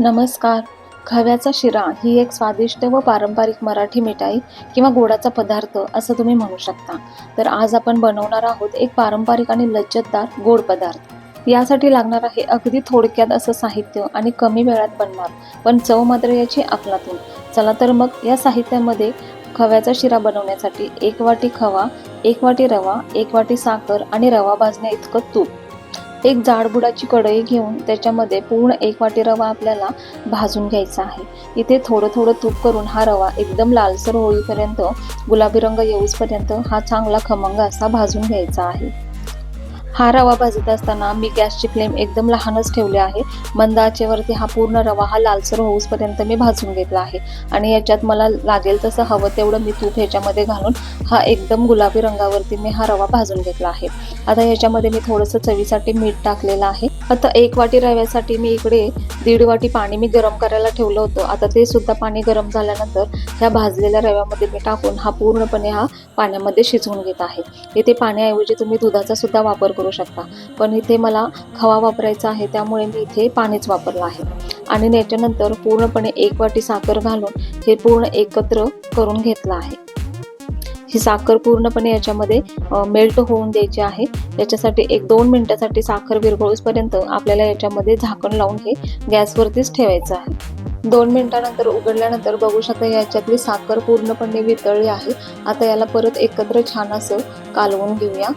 नमस्कार. खव्याचा शिरा ही एक स्वादिष्ट व पारंपरिक मराठी मिठाई किंवा गोडाचा पदार्थ असं तुम्ही म्हणू शकता. तर आज आपण बनवणार आहोत एक पारंपरिक आणि लज्जतदार गोड पदार्थ. यासाठी लागणार आहे अगदी थोडक्यात असं साहित्य आणि कमी वेळात बनणार पण चव मात्र याची अफलातून चला तर मग या साहित्यामध्ये खव्याचा शिरा बनवण्यासाठी एक वाटी खवा एक वाटी रवा एक वाटी साखर आणि रवा भाजण्या इतकं तूप. एक जाडबुडाची कढई घेऊन त्याच्यामध्ये पूर्ण एक वाटी रवा आपल्याला भाजून घ्यायचा आहे. इथे थोडं थोडं तूप करून हा रवा एकदम लालसर होईपर्यंत गुलाबी रंग येऊसपर्यंत हा चांगला खमंग असा भाजून घ्यायचा आहे. हा रवा भाजत असताना मी गॅसची फ्लेम एकदम लहानच ठेवली आहे. मंद आचेवरती हा पूर्ण रवा हा लालसर होऊसपर्यंत मी भाजून घेतला आहे. आणि याच्यात मला लागेल तसं हवं तेवढं मी तूप ह्याच्यामध्ये घालून हा एकदम गुलाबी रंगावरती मी हा रवा भाजून घेतला आहे. आता ह्याच्यामध्ये मी थोडंसं चवीसाठी मीठ टाकलेलं आहे. आता एक वाटी रव्यासाठी मी इकडे दीड वाटी पाणी मी गरम करायला ठेवलं होतं. आता ते सुद्धा पाणी गरम झाल्यानंतर ह्या भाजलेल्या रव्यामध्ये मी टाकून हा पूर्णपणे हा पाण्यामध्ये शिजवून घेत आहे. इथे पाण्याऐवजी तुम्ही दुधाचा सुद्धा वापर करू शकता. पण इथे मला खवा वापरायचा आहे त्यामुळे मी इथे पाणीच वापरलं आहे. आणि त्याच्यानंतर पूर्णपणे एक वाटी साखर घालून हे पूर्ण एकत्र करून घेतलं आहे. ही साखर पूर्णपणे याच्यामध्ये मेल्ट होऊन द्यायची आहे. याच्यासाठी एक दोन मिनिटासाठी साखर विरघळूसपर्यंत आपल्याला याच्यामध्ये झाकण लावून हे गॅसवरतीच ठेवायचं आहे. दोन मिनिटानंतर उघडल्यानंतर बघू शकता याच्यातली साखर पूर्णपणे वितळली आहे. आता याला परत एकत्र छान असं कालवून घेऊया.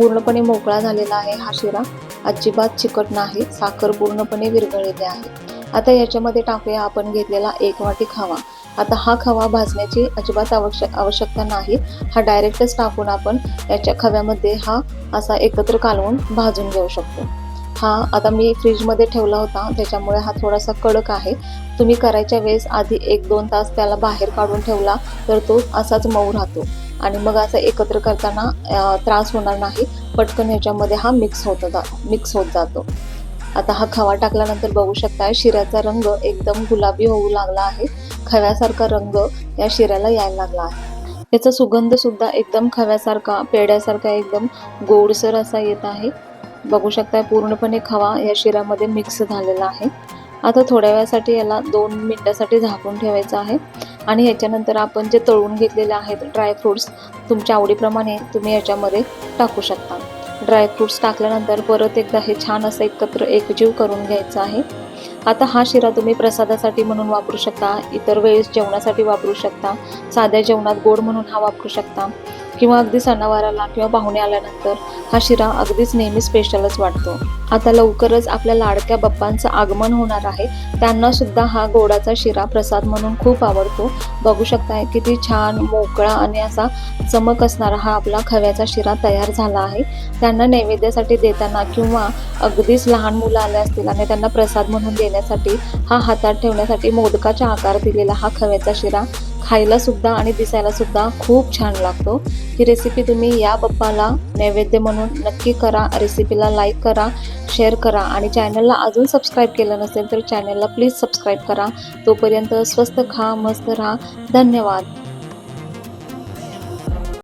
पूर्णपणे मोकळा झालेला आहे हा शिरा. अजिबात चिकट नाही साखर पूर्णपणे विरघळलेली आहे. आता याच्यामध्ये टाकूया आपण घेतलेला एक वाटी खवा. आता हा खवा भाजण्याची अजिबात आवश्यक आवश्यकता नाही. हा डायरेक्टच टाकून आपण याच्या खव्यामध्ये हा असा एकत्र कालवून भाजून घेऊ शकतो. हा आता मी फ्रीजमध्ये ठेवला होता त्याच्यामुळे हा थोडासा कडक आहे. तुम्ही करायच्या वेळेस आधी एक दोन तास त्याला बाहेर काढून ठेवला तर तो असाच मऊ राहतो. आणि मग असं एकत्र करताना त्रास होणार नाही. पटकन ह्याच्यामध्ये हा मिक्स होत जा मिक्स होत जातो. आता हा खवा टाकल्यानंतर बघू शकता शिऱ्याचा रंग एकदम गुलाबी होऊ लागला आहे. खव्यासारखा रंग या शिऱ्याला यायला लागला आहे. याचा सुगंध सुद्धा एकदम खव्यासारखा पेड्यासारखा एकदम गोडसर असा येत आहे. बघू शकता पूर्णपणे खवा या शिऱ्यामध्ये मिक्स झालेला आहे. आता थोड्या वेळासाठी याला दोन मिनटासाठी झाकून ठेवायचं आहे. आणि ह्याच्यानंतर आपण जे तळून घेतलेले आहेत ड्रायफ्रूट्स तुमच्या आवडीप्रमाणे तुम्ही याच्यामध्ये टाकू शकता. ड्रायफ्रूट्स टाकल्यानंतर परत एकदा हे छान असं एकत्र एकजीव करून घ्यायचं आहे. आता हा शिरा तुम्ही प्रसादासाठी म्हणून वापरू शकता इतर वेळेस जेवणासाठी वापरू शकता साध्या जेवणात गोड म्हणून हा वापरू शकता. किंवा अगदी सणावाराला किंवा पाहुणे आल्यानंतर हा शिरा अगदीच नेहमी स्पेशलच वाटतो. आता लवकरच आपल्या लाडक्या बाप्पांचं आगमन होणार आहे. त्यांना सुद्धा हा गोडाचा शिरा प्रसाद म्हणून खूप आवडतो. बघू शकताय किती छान मोकळा आणि असा चमक असणारा हा आपला खव्याचा शिरा तयार झाला आहे. त्यांना नैवेद्यासाठी देताना किंवा अगदीच लहान मुलं आले असतील आणि त्यांना प्रसाद म्हणून देण्यासाठी हा हातात ठेवण्यासाठी मोदकाचा आकार दिलेला हा खव्याचा शिरा खायला सुद्धा आणि दिसायला सुद्धा खूप छान लागतो. ही रेसिपी तुम्ही या पप्पाला नैवेद्य म्हणून नक्की करा. रेसिपीला लाईक करा शेअर करा आणि चॅनलला अजून सबस्क्राईब केलं नसेल तर चॅनलला प्लीज सबस्क्राईब करा. तोपर्यंत स्वस्त खा मस्त राहा. धन्यवाद.